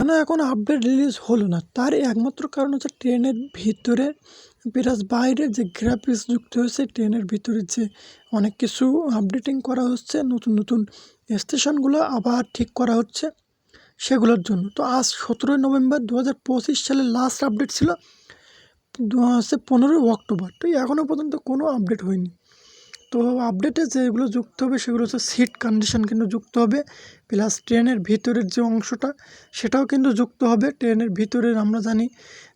কেন এখন update release হলো না। তার একমাত্র কারণ হচ্ছে ট্রেনের ভিতরে প্লাস বাইরে যে গ্রাফিক্স যুক্ত হয়েছে, ট্রেনের ভিতরে যে অনেক কিছু আপডেটিং করা হচ্ছে, নতুন নতুন স্টেশনগুলো আবার ঠিক করা হচ্ছে সেগুলোর জন্য। তো আজ সতেরোই নভেম্বর দু হাজার পঁচিশ সালের লাস্ট আপডেট ছিল হচ্ছে পনেরোই অক্টোবর। তো এখনও পর্যন্ত কোনো আপডেট হয়নি। তো আপডেটে যেগুলো যুক্ত হবে সেগুলো হচ্ছে সিট কন্ডিশন কিন্তু যুক্ত হবে প্লাস ট্রেনের ভিতরের যে অংশটা সেটাও কিন্তু যুক্ত হবে। ট্রেনের ভিতরের আমরা জানি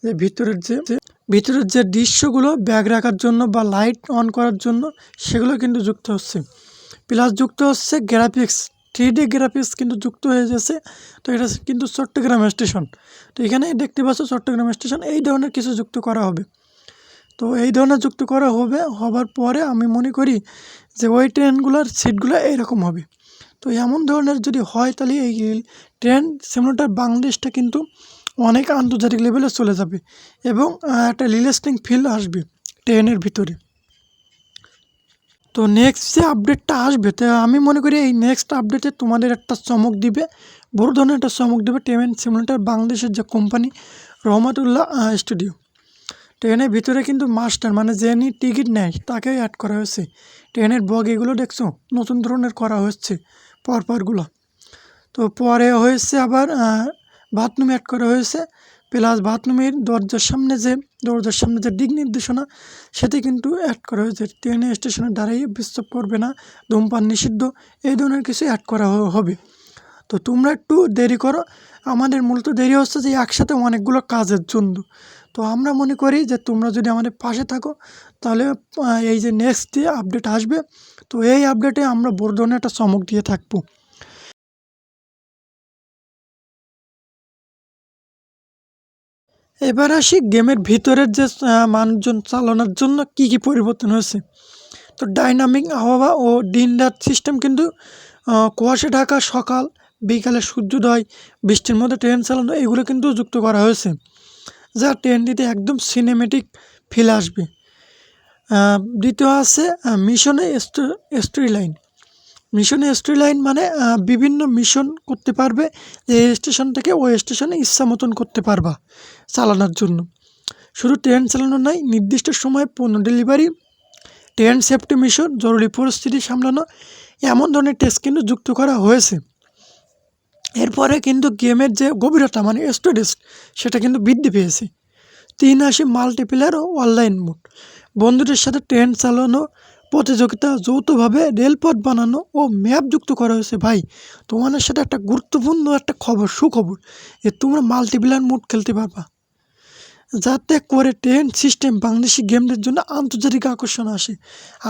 যে ভিতরের যে ভিতরের যে দৃশ্যগুলো ব্যাগ রাখার জন্য বা লাইট অন করার জন্য সেগুলো কিন্তু যুক্ত হচ্ছে। প্লাস যুক্ত হচ্ছে গ্রাফিক্স থ্রি ডি গ্রাফিক্স কিন্তু যুক্ত হয়ে গেছে। তো এটা কিন্তু চট্টগ্রাম স্টেশন তো এখানে দেখতে পাচ্ছ চট্টগ্রাম স্টেশন এই ধরনের কিছু যুক্ত করা হবে। তো এই ধরনের যুক্ত করা হবে, হবার পরে আমি মনে করি যে ওই ট্রেনগুলোর সিটগুলো এইরকম হবে। তো এমন ধরনের যদি হয় তাহলে এই ট্রেন সিমুলেটার বাংলাদেশটা কিন্তু অনেক আন্তর্জাতিক লেভেলে চলে যাবে এবং একটা রিলেস্টিং ফিল আসবে ট্রেনের ভিতরে। তো নেক্সট যে আপডেটটা আসবে, তো আমি মনে করি এই নেক্সট আপডেটে তোমাদের একটা চমক দিবে, বড় ধরনের একটা চমক দেবে ট্রেন সিমুলেটার বাংলাদেশের যে কোম্পানি রহমাতুল্লাহ স্টুডিও ট্রেনের ভিতরে কিন্তু মাস্টার মানে যে নি টিকিট নেয়, তাকেই অ্যাড করা হয়েছে। ট্রেনের বগ এগুলো দেখছ? নতুন ধরনের করা হচ্ছে পরপরগুলো। তো পরে হয়েছে আবার বাথরুম অ্যাড করা হয়েছে প্লাস বাথরুমের দরজার সামনে যে, দরজার সামনে যে দিক নির্দেশনা, সেটি কিন্তু অ্যাড করা হয়েছে। ট্রেনে স্টেশনে দাঁড়িয়ে বিশ্রাপ করবে না, ধূমপান নিষিদ্ধ, এই ধরনের কিছু অ্যাড করা হবে। তো তোমরা একটু দেরি করো। আমাদের মূলত দেরি হচ্ছে যে একসাথে অনেকগুলো কাজের জন্য। তো আমরা মনে করি যে তোমরা যদি আমাদের পাশে থাকো, তাহলে এই যে নেক্সট যে আপডেট আসবে, তো এই আপডেটে আমরা ধরনের একটা চমক দিয়ে থাকব। এবার আসি গেমের ভিতরের যে মানুষজন চালানোর জন্য কি কি পরিবর্তন হয়েছে। তো ডাইনামিক আবহাওয়া ও দিন রাত সিস্টেম কিন্তু কুয়াশা ঢাকা সকাল বিকালে সূর্যোদয়, বৃষ্টির মধ্যে ট্রেন চালানো, এগুলো কিন্তু যুক্ত করা হয়েছে। যা ট্রেনটিতে একদম সিনেমেটিক ফিল আসবে। দ্বিতীয় আছে মিশনে স্টোরি লাইন মিশনে স্টোরি লাইন মানে বিভিন্ন মিশন করতে পারবে যে স্টেশন থেকে ওই স্টেশনে ইচ্ছা মতন করতে পারবা চালানোর জন্য। শুধু ট্রেন চালানো নয় নির্দিষ্ট সময়ে পণ্য ডেলিভারি ট্রেন সেফটি মিশন জরুরি পরিস্থিতি সামলানো, এমন ধরনের টেস্ট কিন্তু যুক্ত করা হয়েছে। এরপরে কিন্তু গেমের যে গভীরতা মানে স্টোরেজ, সেটা কিন্তু বৃদ্ধি পেয়েছে। তিন আসি মাল্টিপ্লেয়ার ও অনলাইন মোড বন্ধুদের সাথে ট্রেন চালানো, প্রতিযোগিতা, যৌথভাবে রেলপথ বানানো ও ম্যাপ যুক্ত করা হয়েছে। ভাই, তোমাদের সাথে একটা গুরুত্বপূর্ণ একটা খবর, সুখবর। যে তোমরা মাল্টিপ্লেয়ার মোড খেলতে পারবা। যাতে করে ট্রেন সিস্টেম বাংলাদেশি গেমদের জন্য আন্তর্জাতিক আকর্ষণ আসে।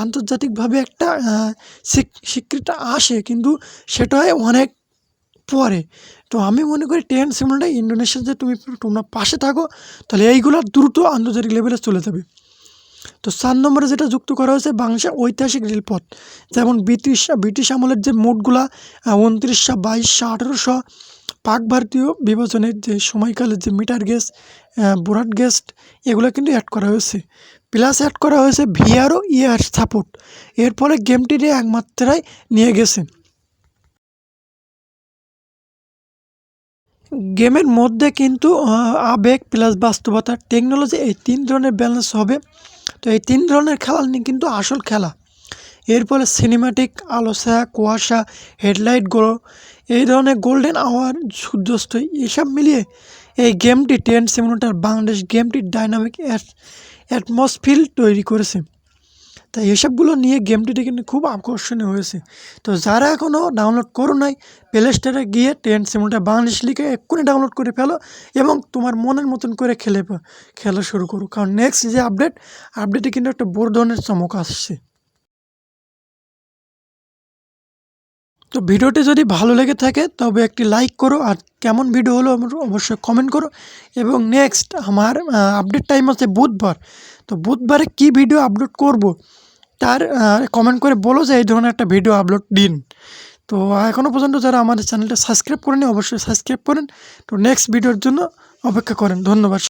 আন্তর্জাতিকভাবে একটা স্বীকৃতি আসে, কিন্তু সেটাই অনেক পরে। তো আমি মনে করি টেন সিমুলটা ইন্ডোনেশিয়া যে তুমি তোমরা পাশে থাকো, তাহলে এইগুলো দ্রুত আন্তর্জাতিক লেভেলে চলে যাবে। তো চার নম্বরে যেটা যুক্ত করা হয়েছে, বাংলাদেশের ঐতিহাসিক রেলপথ। যেমন ব্রিটিশ ব্রিটিশ আমলের যে মোটগুলা উনত্রিশশো বাইশশো আঠেরোশো পাক ভারতীয় বিভাজনের যে সময়কালের যে মিটার গ্যাস বোরাট গেস্ট এগুলো কিন্তু অ্যাড করা হয়েছে। প্লাস অ্যাড করা হয়েছে ভিআরও ইয়ার সাপোর্ট এর ফলে গেমটির একমাত্রায় নিয়ে গেছে। গেমের মধ্যে কিন্তু আবেগ প্লাস বাস্তবতা টেকনোলজি এই তিন ধরনের ব্যালেন্স হবে। তো এই তিন ধরনের খেলা নিয়ে কিন্তু আসল খেলা। এর ফলে সিনেমাটিক আলোচা কুয়াশা হেডলাইট হেডলাইটগুলো এই ধরনের গোল্ডেন আওয়ার সূর্যাস্ত, এসব মিলিয়ে এই গেমটি টেন সিমুলেটার বাংলাদেশ গেমটির ডাইনামিক অ্যাটমসফিল তৈরি করেছে। তাই এসবগুলো নিয়ে গেমটিতে কিন্তু খুব আকর্ষণীয় হয়েছে। তো যারা এখনও ডাউনলোড করো নাই প্লে স্টোরে গিয়ে টেন সিমুলটা বাংলাদেশ লিখে এক্ষুনি ডাউনলোড করে ফেলো এবং তোমার মনের মতন করে খেলে খেলা শুরু করো। কারণ নেক্সট যে আপডেট আপডেটে কিন্তু একটা বড় ধরনের চমক আসছে। তো ভিডিওটি যদি ভালো লেগে থাকে, তবে একটি লাইক করো, আর কেমন ভিডিও হলো অবশ্যই কমেন্ট করো। এবং নেক্সট আমার আপডেট টাইম আছে বুধবার। তো বুধবারে কি ভিডিও আপলোড করব? তার কমেন্ট করে বলো যে এই ধরনের একটা ভিডিও আপলোড দিন। তো এখনও পর্যন্ত যারা আমাদের চ্যানেলটা সাবস্ক্রাইব করেনি, অবশ্যই সাবস্ক্রাইব করেন। তো নেক্সট ভিডিওর জন্য অপেক্ষা করেন। ধন্যবাদ।